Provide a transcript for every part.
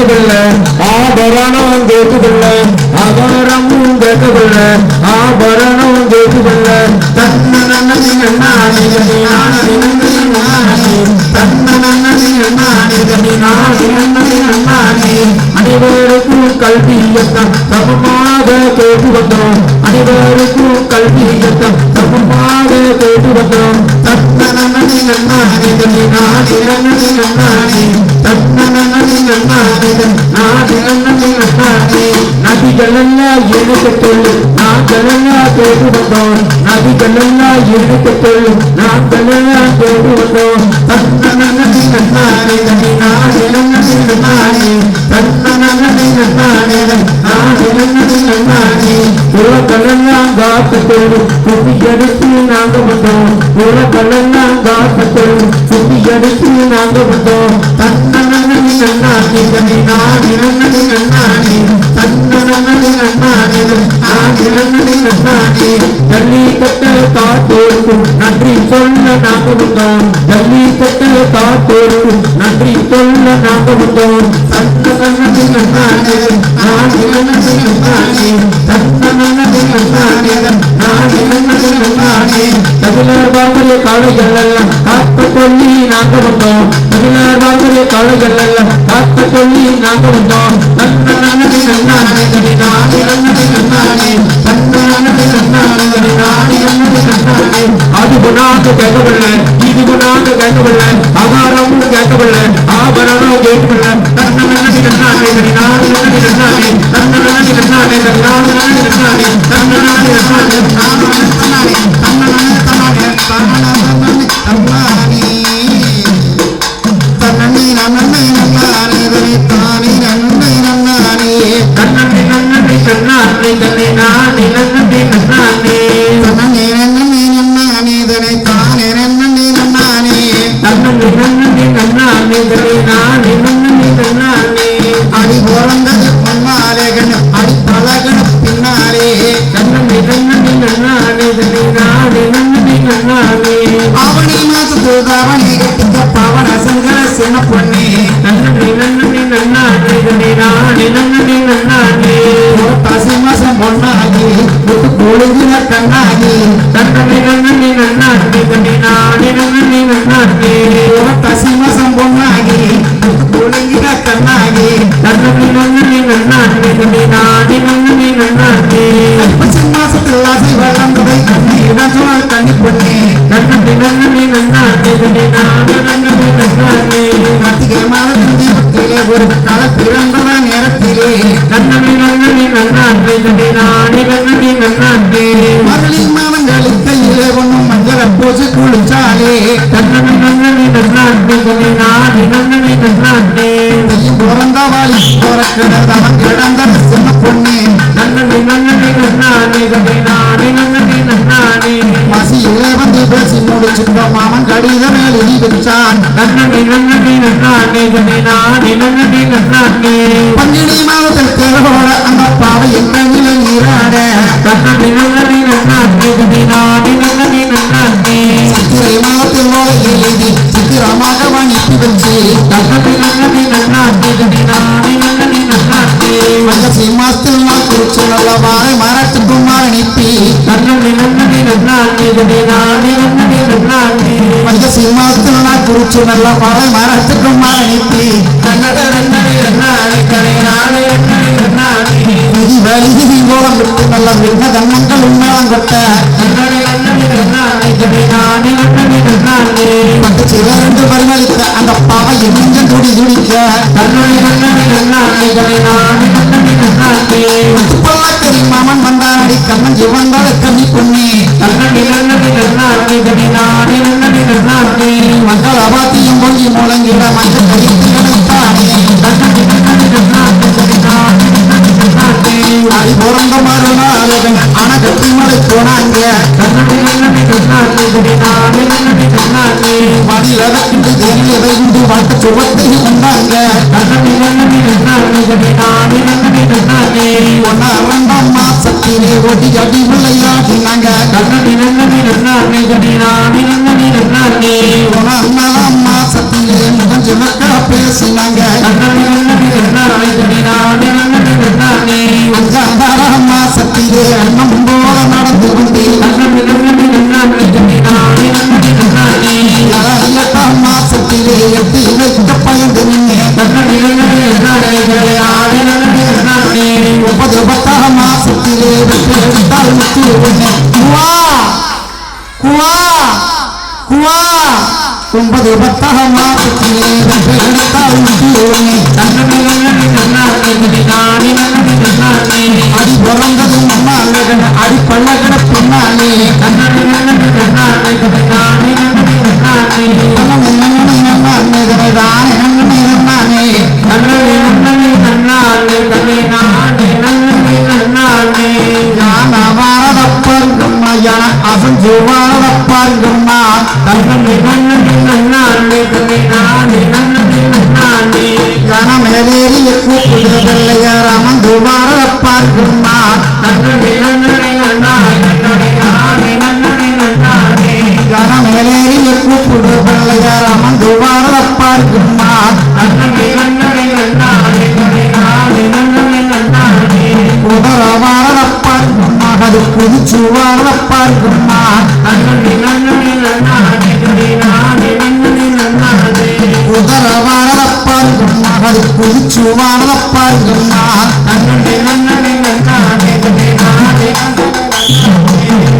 கேட்கவில்ல ஆபரணம் கேட்கவில்ல அகரமும் கேட்கவில்ல ஆபரணம் கேட்கவில்ல தன்ன நன்னி நானே நானே நானே தன்ன நன்னி நானே நானே அனைவருக்கும் கல்வி இயக்கம் சமமாக கேட்டு வந்தோம். அனைவருக்கும் கல்வியத்தான் சமமாக கேட்டு வந்தோம். தன்ன நன்னி நாடி நானே நானே தன்ன நாடி நானே நானே நானே நதிகளெல்லாம் எனக்கு சொல்லு நாங்களெல்லாம் கேட்டு வந்தோம் நதிகளெல்லாம் எனக்கு சொல்லு நாங்களெல்லாம் கேட்டு வந்தோம் தன்ன நன்னி நானே நானே எடுத்து நாங்க வந்தோம் உலகளெல்லாம் காத்தோடு குப்பி எடுத்து நாங்க வந்தோம் தன்ன நன்னி நானே நானே தன்ன நன்னி நானே நானே ஜல்லிக்கட்டு காத்தோருக்கும் நன்றி சொல்ல நாங்க வந்தோம் ஜல்லிக்கட்டு காத்தோருக்கும் நன்றி சொல்ல நாங்க வந்தோம் தன்ன நன்னி நானே நானே நானே தன்ன நன்னி நானே நானே நானே தமிழர் வாங்கல காளைகள் எல்லாம் காத்த சொல்லி நாங்க வந்தோம் தமிழர் வாங்கல காளைகள் எல்லாம் காத்த சொல்லி நாங்க வந்தோம் தன்ன நன்னி நானே நானே நானே தன்ன நன்னி நானே நானே நானே அது நாங்க கேட்கவில்லை இது நாங்க கேட்கவில்லை அகாரம் கேட்கவில்லை ஆபரணம் கேட்கவில்லை தன்ன நன்னி நானே நானே நானே தன்ன நன்னி நானே நானே நானே தன்ன நன்னி நானே நானே நானே நன்னி நானே தன்னை நானே நன்னி நானே தன்னி நன்னி நன்னானே தன்னை நானே நன்னி நானே அடி நன்னி நன்னானே தன்னை நானே நன்னி நானே பசி மாசத்துல ஆசை வளர்ந்ததை கண்ணி இடம் சொன்ன கண்ணி பொண்ணே நன்னி நன்னி நன்னானே தன்னை நானே நன்னி நானே கார்த்திகை மாதத்தின் தீபத்திலே ஒரு கால பிறந்த நேரத்திலே நன்னி நன்னி நன்னானே தன்னை நானே நன்னி நானே பிறக்கிறது அவன் கிடந்த சின்ன பொண்ணு. நன்னி நன்னி நன்னானே நானே நன்னி நானே மசியிலே வந்து பேசி முடிச்சுட்டோம் மாமன் கடிதம் எழுதி வச்சான். நன்னி நன்னி நன்னானே நானே நன்னி நானே பங்கினி மாதத்தில் தெருவோட அந்த பாவை எங்கில நீராட. நன்னி நன்னி நன்னானே நானே நன்னி நானே சித்திரை மாதத்தில் எழுதி சித்திரமாக வாங்கி வச்சு நன்னி நன்னி மரத்துக்கும் அனுப்பி நன்னி நன்னி நன்னானே தன்னை நானே நன்னி நானே மகசி மாதத்தில் நான் குறிச்சு நல்ல வாழை மரத்துக்கும் அனுப்பி கன்னட நன்னி நன்னானே தன்னை நானே நன்னி நானே விதி வலிதி கோலம் விட்டு நல்ல விண்ண கண்ணங்கள் உண்மையாம் கொட்ட. பட்டு சிலரண்டு பரிமளித்த அந்த பாவை எங்கெங்கும் துடி துடிக்க நன்னி நன்னி நன்னானே மாமன் வந்தானடி கண்ணன் இவந்தால கண்ணி பொண்ணி நன்னி அபாத்தியும் பொங்கி முழங்கிட மஞ்சள் கையில் எடுத்தானே நன்னி பிறந்த மறுநாள் போனாங்க உண்டு வாழ்க்கை உண்டாங்க. நானே ஒன்னா இரண்டாம் மாசத்திலே ஒட்டி அடி விளையாடினாங்க நன்னி நன்னி நன்னானே ஒன்னா நாலாம் மாசத்திலே முதல் சிலக்கா பேசினாங்க. நன்னானே ஒன்பது பத்தாக அடி பிறந்ததும் அடி பல்லகட பொன்னாலே கண்ணன் திருவாள பாருங்கம்மா தன்னி நன்னி நன்னாண்டி தன்னை நாண்டி நன்னி நன்னாண்டி கனமேலேறிய கூப்பிடுவதில்லையா ராமன் திருவாள பாருங்கம்மா தன்னி நன்னி நன்னாண்டி கனமேலேறிய கூப்பிடுவதில்லையா ராமன் திருவாள பாருங்கம்மா தன்னி நன்னி நன்னாண்டி உதரவா வந்து குதிச்சு வர பார்க்குமா உதர வர பார்க்குமா அது குதிச்சு வர பார்க்குமா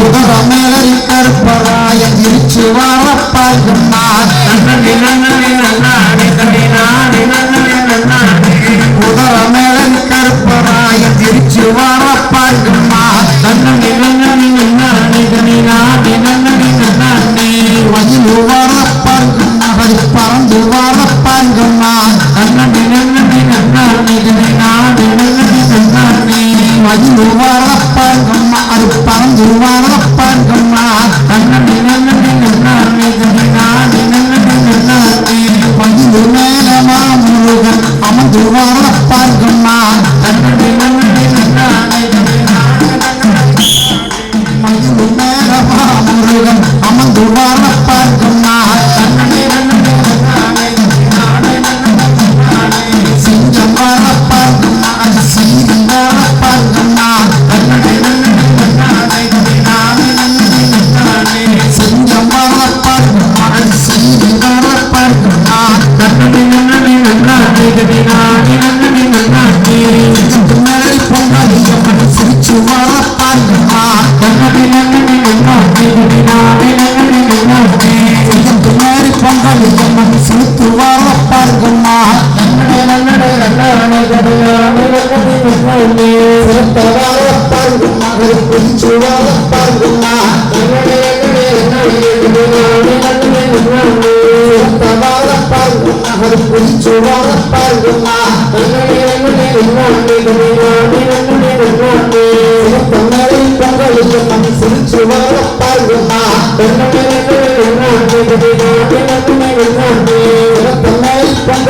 உதர மேலே கருப்பராயம் இடிச்சு வர உதர மேலே கருப்பராயம் இடிச்சு வர பறந்து வாழப்பான் சொன்னான் அண்ணன் நன்னனை நன்னான் இதனை நான் நன்னனை நன்னான் வந்து வாழப்பான் சொன்னான் அது பறந்து வாழ மல்லிகம்மா சிரித்து வாழ பாருங்கம்மா சிறப்பு வாழ பாருங்கம்மா பிடிச்சு வாழ பாருங்கம்மா சிறப்பு வாழ பாருங்கம்மா பிடிச்சு வாழ பாருங்கம்மா சிறப்பு பொங்கலுக்கு சிரிச்சு வாழ பாருங்கம்மா